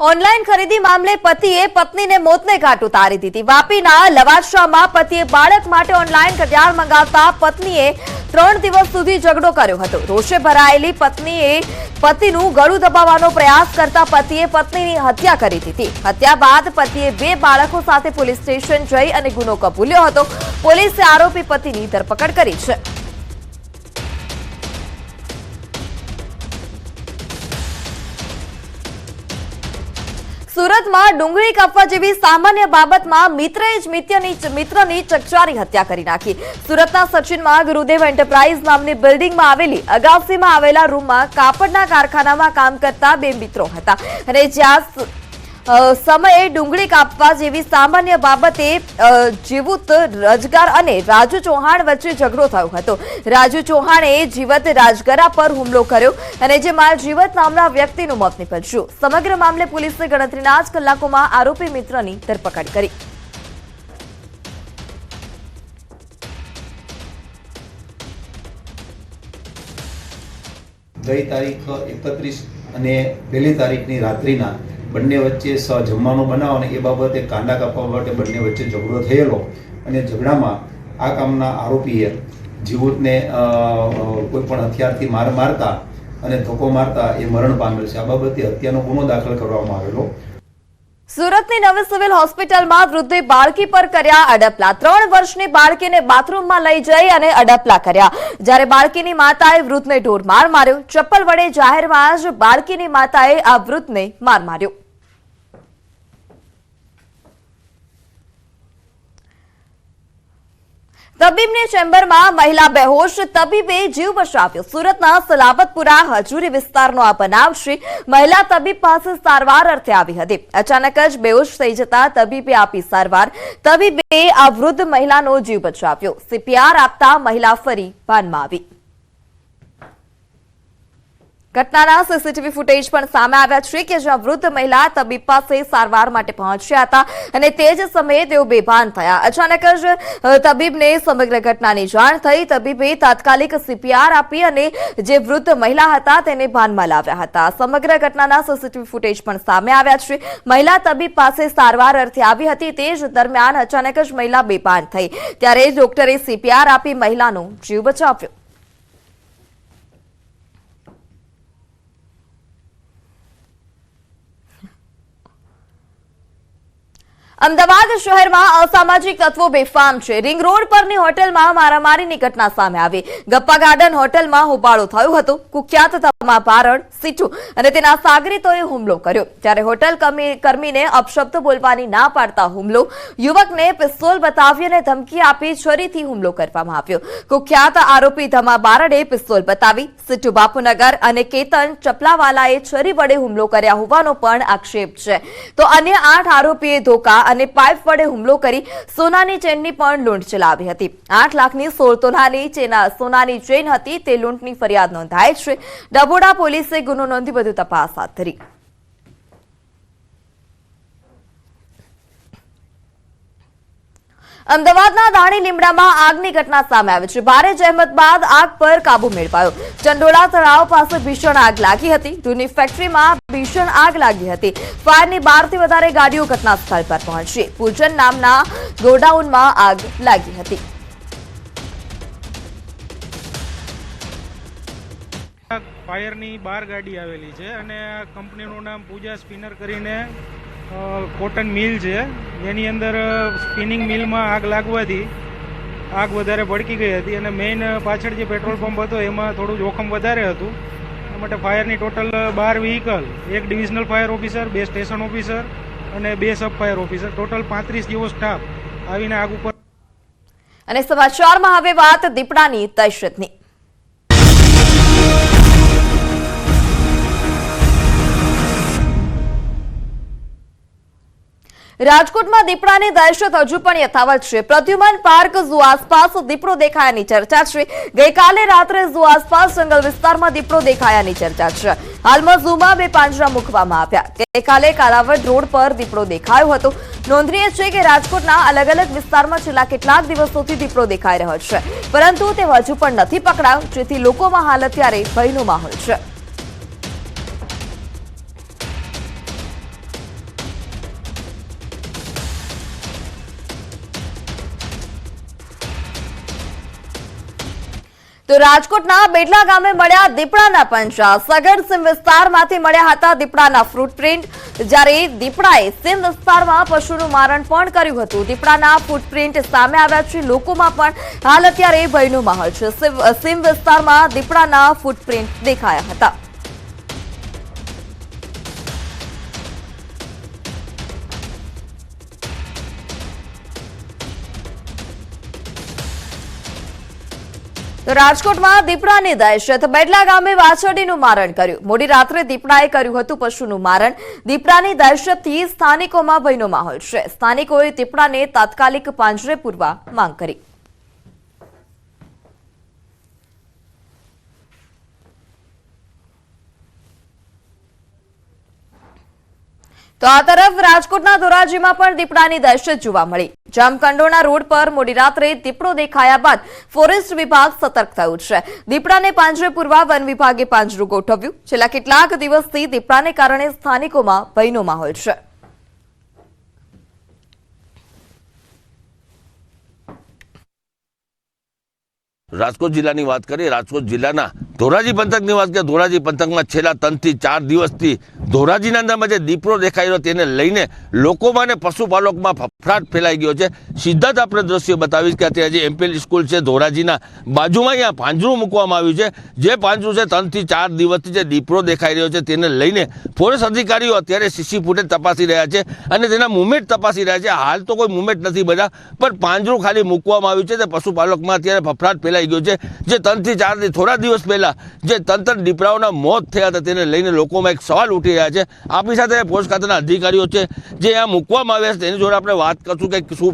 Online ખરીદી મામલે પતિએ પત્નીને મોતને ઘાટ ઉતારી દીધી. વાપીના લવાશામાં પતિએ બાળક માટે ઓનલાઈન ઘડિયાળ મંગાવતા પત્નીએ ત્રણ દિવસ સુધી ઝઘડો કર્યો હતો. રોષે ભરાયેલી પત્નીએ પતિનું ગળું દબાવવાનો પ્રયાસ કરતા પતિએ પત્નીની હત્યા કરી દીધી. હત્યા બાદ પતિએ બે બાળકો સાથે પોલીસ સ્ટેશન જઈ અને ગુનો કબૂલ્યો હતો. પોલીસે આરોપી પતિની ધરપકડ કરી છે. સુરતમાં ડુંગળી કાપવા જેવી સામાન્ય બાબતમાં મિત્રએ જ મિત્રની મિત્રની ચકચારી હત્યા કરી નાખી. સુરતના સચિનમાં ગુરુદેવ એન્ટરપ્રાઇઝ નામની બિલ્ડિંગમાં આવેલી અગાસીમાં આવેલા રૂમમાં કાપડના કારખાનામાં કામ કરતા બે મિત્રો હતા. અને જ્યાં સમયે ડુંગળી કાપવા જેવી સામાન્ય બાબતે જીવુત રજગાર અને રાજુ ચૌહાણ વચ્ચે ઝઘડો થયો હતો. રાજુ ચૌહાણે જીવત રાજગરા પર હુમલો કર્યો અને જેમાં જીવત નામના વ્યક્તિનું મોત નીપજ્યું. સમગ્ર મામલે પોલીસની ગણતરીના જ કલાકોમાં આરોપી મિત્રની ધરપકડ કરી. ગઈ તારીખ એકત્રીસ અને પહેલી તારીખની રાત્રિના બંને વચ્ચે સ બનાવો અને એ બાબતે કાંડા કાપવા માટે બંને વચ્ચે ઝઘડો થયેલો. અને ઝઘડામાં આ કામના આરોપીએ જીવૂતને કોઈ પણ હથિયારથી માર મારતા અને ધક્કો મારતા એ મરણ પામેલ છે. આ બાબતે હત્યાનો ગુનો દાખલ કરવામાં આવેલો. સુરતની નવી સિવિલ હોસ્પિટલમાં વૃદ્ધે બાળકી પર કર્યા અડપલા. ત્રણ વર્ષની બાળકીને બાથરૂમમાં લઈ જઈ અને અડપલા કર્યા. જ્યારે બાળકીની માતાએ વૃદ્ધને ઢોરમાર માર્યો. ચપ્પલ વડે જાહેરમાં જ બાળકીની માતાએ આ વૃદ્ધને માર માર્યો. તબીબની ચેમ્બરમાં મહિલા બેહોશ, તબીબે જીવ બચાવ્યો. સુરતના સલાબતપુરા હજુરી વિસ્તારનો આ બનાવ છે મહિલા તબીબ પાસે સારવાર અર્થે આવી હતી. અચાનક જ બેહોશ થઈ જતા તબીબે આપી સારવાર. તબીબે આ વૃદ્ધ મહિલાનો જીવ બચાવ્યો. સીપીઆર આપતા મહિલા ફરી ભાનમાં આવી. ઘટનાના સીસીટીવી ફૂટેજ પણ સામે આવ્યા છે કે જ્યાં વૃદ્ધ મહિલા તબીબ પાસે સારવાર માટે પહોંચ્યા હતા અને તે જ સમયે તેઓ બેભાન થયા. અચાનક જ તબીબને સમગ્ર ઘટનાની જાણ થઈ. તબીબે તાત્કાલિક સીપીઆર આપી અને જે વૃદ્ધ મહિલા હતા તેને ભાનમાં લાવ્યા હતા. સમગ્ર ઘટનાના સીસીટીવી ફૂટેજ પણ સામે આવ્યા છે. મહિલા તબીબ પાસે સારવાર અર્થે આવી હતી. તે જ દરમિયાન અચાનક જ મહિલા બેભાન થઈ. ત્યારે ડોક્ટરે સીપીઆર આપી મહિલાનો જીવ બચાવ્યો. અમદાવાદ શહેરમાં અસામાજિક તત્વો બેફામ છે. રિંગ રોડ પરની હોટલમાં મારામારીની ઘટના સામે આવી. ગપ્પા ગાર્ડન હોટેલમાં હોબાળો થયો હતો. કુખ્યાત તમા ભારડ સીટુ અને તેના સાગરીતોએ હુમલો કર્યો. ત્યારે હોટલ કર્મી- કર્મીને અપશબ્દ બોલવાની ના પાડતા હુમલો, યુવકને પિસ્તોલ બતાવી અને ધમકી આપી છરીથી હુમલો કરવામાં આવ્યો. કુખ્યાત આરોપી ધમા બારડે પિસ્તોલ બતાવી સીટુ બાપુનગર અને કેતન ચપલાવાલાએ છરી વડે હુમલો કર્યા હોવાનો પણ આક્ષેપ છે. તો અન્ય આઠ આરોપીએ ધોકા અને પાઇપ વડે હુમલો કરી સોનાની ચેનની પણ લૂંટ ચલાવી હતી. આઠ લાખની સોળ તોલાની ચેના સોનાની ચેન હતી તે લૂંટની ફરિયાદ નોંધાઈ છે. ડબોડા પોલીસે ગુનો નોંધી વધુ તપાસ હાથ ધરી. અમદાવાદના દાણી લીમડામાં આગની ઘટના સામે આવી છે. ભારે જહેમત બાદ આગ પર કાબુ મેળવાયો. ચંડોળા તળાવ પાસે ભીષણ આગ લાગી હતી. જૂની ફેક્ટરીમાં ભીષણ આગ લાગી હતી. ફાયરની બારથી વધારે ગાડીઓ ઘટના સ્થળ પર પહોંચી. પૂજન નામના ગોડાઉનમાં આગ લાગી હતી. ફાયરની બાર ગાડી આવેલી છે અને કંપનીનું નામ પૂજા સ્પિનર કરીને કોટન મિલ છે. જેની અંદર સ્પિનિંગ મિલમાં આગ લાગવાથી આગ વધારે ભડકી ગઈ હતી અને મેઇન પાછળ જે પેટ્રોલ પંપ હતો એમાં થોડું જોખમ વધારે હતું. એ માટે ફાયરની ટોટલ બાર વ્હીકલ એક ડિવિઝનલ ફાયર ઓફિસર બે સ્ટેશન ઓફિસર અને બે સબ ફાયર ઓફિસર ટોટલ પાંત્રીસ જેવો સ્ટાફ આવીને આગ ઉપર અને સમાચારમાં હવે વાત દીપડાની દહેશતની રાજકોટમાં દીપડાની દહેશત હજુ પણ યથાવત છે. પ્રદ્યુમન પાર્ક ઝૂ આસપાસ દીપડો દેખાયાની ચર્ચા છે. ગઈકાલે રાત્રે ઝૂ આસપાસ જંગલ વિસ્તારમાં દીપડો દેખાયાની ચર્ચા છે. હાલમાં ઝૂમાં બે પાંજરા મૂકવામાં આવ્યા. ગઈકાલે કાલાવડ રોડ પર દીપડો દેખાયો હતો. નોંધનીય છે કે રાજકોટના અલગ અલગ વિસ્તારમાં છેલ્લા કેટલાક દિવસોથી દીપડો દેખાઈ રહ્યો છે. પરંતુ તે હજુ પણ નથી પકડાયો, જેથી લોકોમાં હાલ અત્યારે ભયનો માહોલ છે. તો રાજકોટના બેટલા ગામે મળ્યા દીપડાના પંજા. સગર સીમ વિસ્તારમાંથી મળ્યા હતા દીપડાના ફૂટપ્રિન્ટ જ્યારે દીપડાએ સીમ વિસ્તારમાં પશુનું મારણ પણ કર્યું હતું. દીપડાના ફૂટપ્રિન્ટ સામે આવ્યા છે. લોકોમાં પણ હાલ અત્યારે ભયનું માહોલ છે. સીમ- વિસ્તારમાં દીપડાના ફૂટપ્રિન્ટ દેખાયા હતા. રાજકોટમાં દીપડાની દહેશત. બેડલા ગામે વાછરડીનું મારણ કર્યું. મોડી રાત્રે દીપડાએ કર્યું હતું પશુનું મારણ. દીપડાની દહેશતથી સ્થાનિકોમાં ભયનો માહોલ છે. સ્થાનિકોએ દીપડાને તાત્કાલિક પાંજરે પૂરવા માંગ કરી. તો આ તરફ રાજકોટના ધોરાજીમાં પણ દીપડાની દહેશત જોવા મળી. જામકંડોના રોડ પર મોડી રાત્રે દીપડો દેખાયા બાદ ફોરેસ્ટ વિભાગ સતર્ક થયું છે. દીપડાને પાંજરે પૂરવા વન વિભાગે પાંજરું ગોઠવ્યું. છેલ્લા કેટલાક દિવસથી દીપડાને કારણે સ્થાનિકોમાં ભયનો માહોલ છે. રાજકોટ જિલ્લાની વાત કરીએ, રાજકોટ જિલ્લાના ધોરાજી પંથકની વાત કરીએ, ધોરાજી પંથકમાં છેલ્લા ત્રણથી ચાર દિવસથી ધોરાજીના અંદરમાં જે દીપડો દેખાઈ રહ્યો, તેને લઈને લોકોમાં અને પશુપાલકોમાં ફફડાટ ફેલાઈ ગયો છે. સીધા જ આપણે દ્રશ્ય બતાવીશ કે અત્યારે જે એમપીએલ સ્કૂલ છે ધોરાજીના બાજુમાં અહીંયા પાંજરું મૂકવામાં આવ્યું છે. જે પાંજરું છે ત્રણથી ચાર દિવસથી જે દીપડો દેખાઈ રહ્યો છે તેને લઈને ફોરેસ્ટ અધિકારીઓ અત્યારે સીસી ફૂટેજ તપાસી રહ્યા છે અને તેના મુવમેન્ટ તપાસી રહ્યા છે. હાલ તો કોઈ મુવમેન્ટ નથી બધા, પણ પાંજરું ખાલી મૂકવામાં આવ્યું છે. તે પશુપાલકમાં અત્યારે ફફડાટ ફેલાઈ ગયો છે. જે ત્રણથી ચારથી થોડા દિવસ પહેલાં જે તંત્ર દીપડાઓના મોત થયા હતા તેને લઈને લોકોમાં એક સવાલ ઉઠી રહ્યા છે. આપણી સાથે પોસ્ટ ખાતાના અધિકારીઓ છે, જે અહીંયા મૂકવામાં આવ્યા છે. તેની જોડે આપણે વાત કરશું કે શું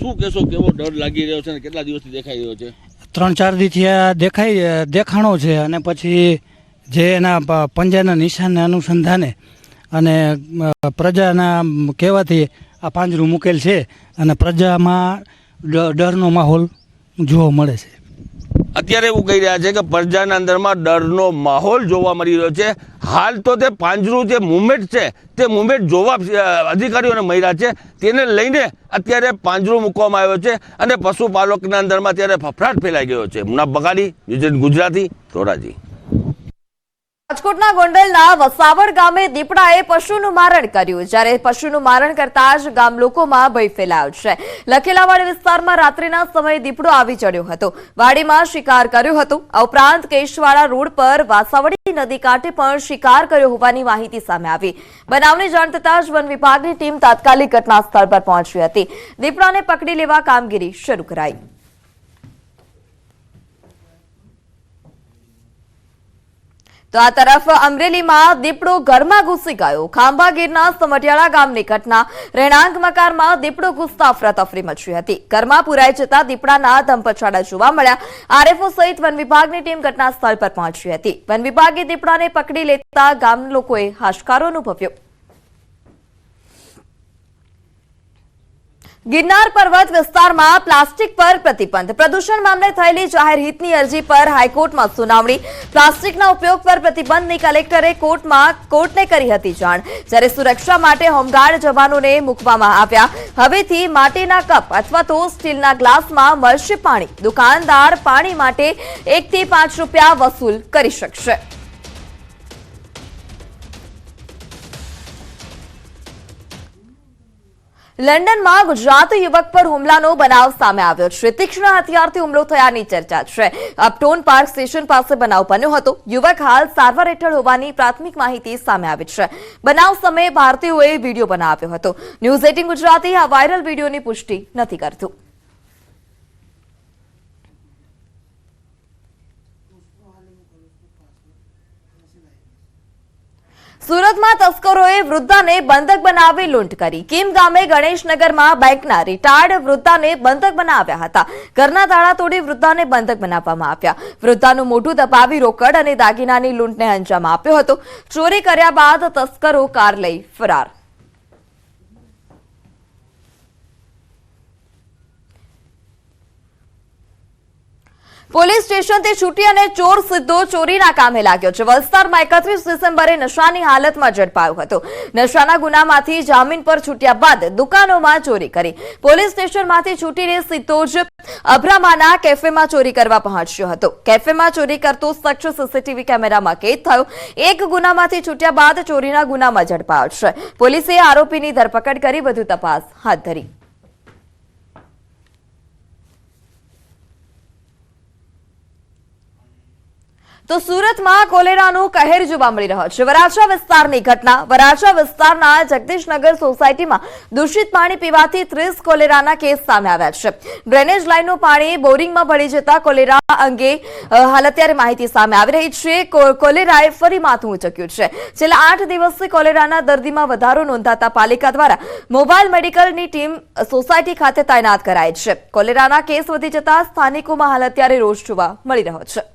શું કહેશો, કેવો ડર લાગી રહ્યો છે અને કેટલા દિવસથી દેખાઈ રહ્યો છે? ત્રણ ચાર દીથી આ દેખાય દેખાણો છે અને પછી જે એના પંજાના નિશાનને અનુસંધાને અને પ્રજાના કહેવાથી આ પાંજરું મૂકેલ છે અને પ્રજામાં ડરનો માહોલ જોવા મળે છે. અત્યારે એવું કહી રહ્યા છે કે પ્રજાના અંદરમાં ડરનો માહોલ જોવા મળી રહ્યો છે. હાલ તો તે પાંજરું જે મુવમેન્ટ છે, તે મુવમેન્ટ જોવા અધિકારીઓને મળ્યા છે. તેને લઈને અત્યારે પાંજરું મૂકવામાં આવ્યો છે અને પશુપાલકના અંદરમાં અત્યારે ફફડાટ ફેલાઈ ગયો છે. મુના બગાડી વિજય ગુજરાતી, ધોરાજી. રાજકોટના ગોંડલના વસાવડ ગામે દીપડાએ પશુનું મારણ કર્યું. જ્યારે પશુનું મારણ કરતા જ ગામ લોકોમાં ભય ફેલાયો છે. લખેલાવાડી વિસ્તારમાં રાત્રિના સમયે દીપડો આવી ચડ્યો હતો. વાડીમાં શિકાર કર્યો હતો. આ ઉપરાંત કેશવાળા રોડ પર વાસાવડી નદી કાંઠે પણ શિકાર કર્યો હોવાની માહિતી સામે આવી. બનાવની જાણ થતાં જ વન વિભાગની ટીમ તાત્કાલિક ઘટના સ્થળ પર પહોંચી હતી. દીપડાને પકડી લેવા કામગીરી શરૂ કરાઈ. તો આ તરફ અમરેલીમાં દીપડો ઘરમાં ઘૂસી ગયો. ખાંભા ગીરના સમટિયાળા ગામની ઘટના રહેણાંક મકાનમાં દીપડો ઘૂસતા અફરાતફરી મચી હતી. ઘરમાં પુરાઈ જતા દીપડાના ધમપછાડા જોવા મળ્યા. આરએફઓ સહિત વન વિભાગની ટીમ ઘટના સ્થળ પર પહોંચી હતી. વન વિભાગે દીપડાને પકડી લેતા ગામ લોકોએ હાશકારો અનુભવ્યો. ગિરનાર પર્વત વિસ્તારમાં પ્લાસ્ટિક પર પ્રતિબંધ. પ્રદૂષણ મામલે થયેલી જાહેર હિતની અરજી પર હાઈકોર્ટમાં સુનાવણી. પ્લાસ્ટિકના ઉપયોગ પર પ્રતિબંધની કલેક્ટરે કોર્ટમાં કોર્ટને કરી હતી જાણ. જ્યારે સુરક્ષા માટે હોમગાર્ડ જવાનોને મૂકવામાં આવ્યા. હવેથી માટીના કપ અથવા તો સ્ટીલના ગ્લાસમાં મળશે પાણી. દુકાનદાર પાણી માટે એકથી પાંચ રૂપિયા વસૂલ કરી શકશે. લંડનમાં ગુજરાત યુવક પર હુમલાનો બનાવ સામે આવ્યો છે. તીક્ષ્ણ હથિયારથી હુમલો થયાની ચર્ચા છે. અપટોન પાર્ક સ્ટેશન પાસે બનાવ બન્યો હતો. યુવક હાલ સારવાર હેઠળ હોવાની પ્રાથમિક માહિતી સામે આવી છે. બનાવ સમયે ભારતીયોએ વીડિયો બનાવ્યો હતો. ન્યૂઝ એટીન ગુજરાતી આ વાયરલ વિડીયોની પુષ્ટિ નથી કરતું. સુરતમાં તસ્કરોએ વૃદ્ધાને બંધક બનાવી લૂંટ કરી. કિમ ગામે ગણેશનગરમાં બેંકના રિટાયર્ડ વૃદ્ધાને બંધક બનાવ્યા હતા. ઘરના તાળા તોડી વૃદ્ધાને બંધક બનાવવામાં આવ્યા. વૃદ્ધાનું મોઢું દબાવી રોકડ અને દાગીનાની લૂંટને અંજામ આપ્યો હતો. ચોરી કર્યા બાદ તસ્કરો કાર લઈ ફરાર. પોલીસ સ્ટેશનથી છૂટી અને ચોર સીધો ચોરીના કામે લાગ્યો છે. વલસાડમાં એકત્રીસ ડિસેમ્બરે નશાની હાલતમાં ઝડપાયો હતો. નશાના ગુનામાંથી જામીન પર છૂટ્યા બાદ દુકાનોમાં ચોરી કરી. પોલીસ સ્ટેશનમાંથી છૂટીને સીધો જ અભરામાના કેફેમાં ચોરી કરવા પહોંચ્યો હતો. કેફેમાં ચોરી કરતો શખ્સ સીસીટીવી કેમેરામાં કેદ થયો. એક ગુનામાંથી છૂટ્યા બાદ ચોરીના ગુનામાં ઝડપાયો છે. પોલીસે આરોપીની ધરપકડ કરી વધુ તપાસ હાથ ધરી. તો સુરતમાં કોલેરાનો કહેર જોવા મળી રહ્યો છે. વરાછા વિસ્તારની ઘટના. વરાછા વિસ્તારના જગદીશનગર સોસાયટીમાં દૂષિત પાણી પીવાથી ત્રીસ કોલેરાના કેસ સામે આવ્યા છે. ડ્રેનેજ લાઇનનું પાણી બોરિંગમાં ભળી જતા કોલેરા અંગે હાલ અત્યારે માહિતી સામે આવી રહી છે. કોલેરાએ ફરી માથું ઉચક્યું છે. છેલ્લા આઠ દિવસથી કોલેરાના દર્દીમાં વધારો નોંધાતા પાલિકા દ્વારા મોબાઈલ મેડિકલની ટીમ સોસાયટી ખાતે તૈનાત કરાઈ છે. કોલેરાના કેસ વધી જતા સ્થાનિકોમાં હાલ અત્યારે રોષ જોવા મળી રહ્યો છે.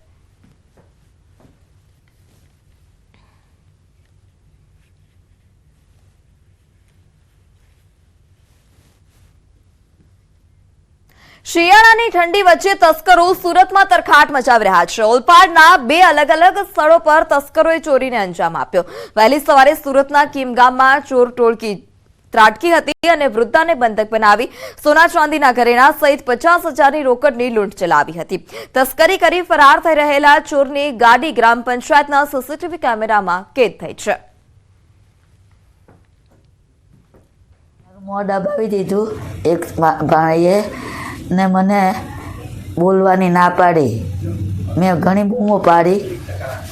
શિયાળાની ઠંડી વચ્ચે તસ્કરો સુરતમાં તરખાટ મચાવી રહ્યા છે. ઓલપાડના બે અલગ અલગ સ્થળો પર તસ્કરોએ ચોરીને અંજામ આપ્યો. વહેલી સવારે સુરતના કિમગામમાં ચોર ટોળકી ત્રાટકી હતી અને વૃદ્ધાને બંધક બનાવી સોના ચાંદીના ઘરેણા સહિત પચાસ હજારની રોકડની લૂંટ ચલાવી હતી. તસ્કરી કરી ફરાર થઈ રહેલા ચોરની ગાડી ગ્રામ પંચાયતના સીસીટીવી કેમેરામાં કેદ થઈ છે. મોં દબાવી દીધું. એક ભા- ભાઈએ ને મને બોલવાની ના પાડી. મેં ઘણી બૂમો પાડી,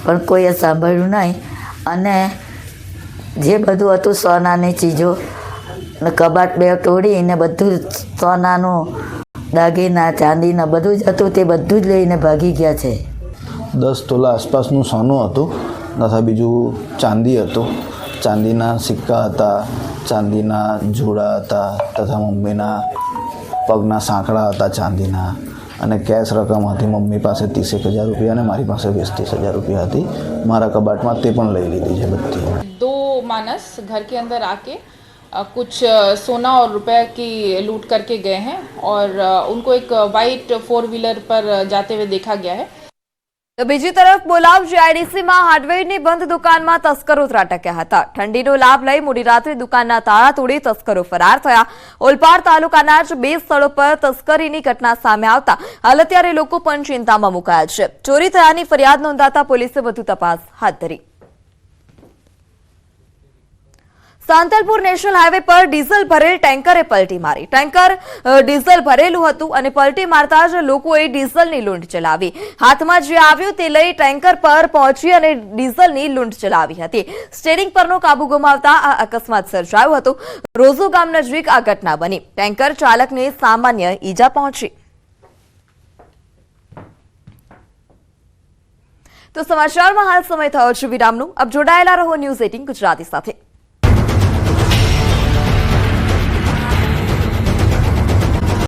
પણ કોઈએ સાંભળ્યું નહીં. અને જે બધું હતું સોનાની ચીજો, ને કબાટ બે તોડીને બધું સોનાનું દાગીના, ચાંદીના, બધું જ હતું, તે બધું જ લઈને ભાગી ગયા છે. દસ તોલા આસપાસનું સોનું હતું, તથા બીજું ચાંદી હતું. ચાંદીના સિક્કા હતા, ચાંદીના જોડા હતા, તથા મમ્મીના પગના સાંકડા હતા ચાંદીના અને કેશ રકમ હતી મમ્મી પાસે ત્રીસેક હજાર રૂપિયા અને મારી પાસે વીસ ત્રીસ હજાર રૂપિયા હતી મારા કબાટમાં તે પણ લઈ લીધી છે બધી दो मानस घर के अंदर आके अ, कुछ अ, सोना और रुपए की लूट करके गए हैं और अ, उनको एक वाइट फोर व्हीलर पर अ, जाते हुए देखा गया है તો બીજી તરફ બોલાવ જીઆઈડીસીમાં હાર્ડવેરની બંધ દુકાનમાં તસ્કરો ત્રાટક્યા હતા. ઠંડીનો લાભ લઈ મોડી રાત્રે દુકાનના તાળા તોડી તસ્કરો ફરાર થયા. ઓલપાડ તાલુકાના જ બે સ્થળો પર તસ્કરીની ઘટના સામે આવતા હાલ અત્યારે લોકો પણ ચિંતામાં મુકાયા છે. ચોરી થયાની ફરિયાદ નોંધાતા પોલીસે વધુ તપાસ હાથ ધરી. સાંતલપુર નેશનલ હાઈવે પર ડીઝલ ભરેલ ટેન્કરે પલટી મારી. ટેન્કર ડીઝલ ભરેલું હતું અને પલટી મારતા જ લોકોએ ડીઝલની લૂંટ ચલાવી. હાથમાં જે આવ્યું તે લઈ ટેન્કર પર પહોંચી અને ડીઝલની લૂંટ ચલાવી હતી. સ્ટેરિંગ પરનો કાબુ ગુમાવતા આ અકસ્માત સર્જાયો હતો. રોઝો ગામ નજીક આ ઘટના બની. ટેન્કર ચાલકને સામાન્ય ઈજા પહોંચી. તો સમાચારમાં હાલ સમય થયો છે વિરામનું. અબ જોડાયેલા રહો ન્યૂઝ એટીન ગુજરાતી સાથે.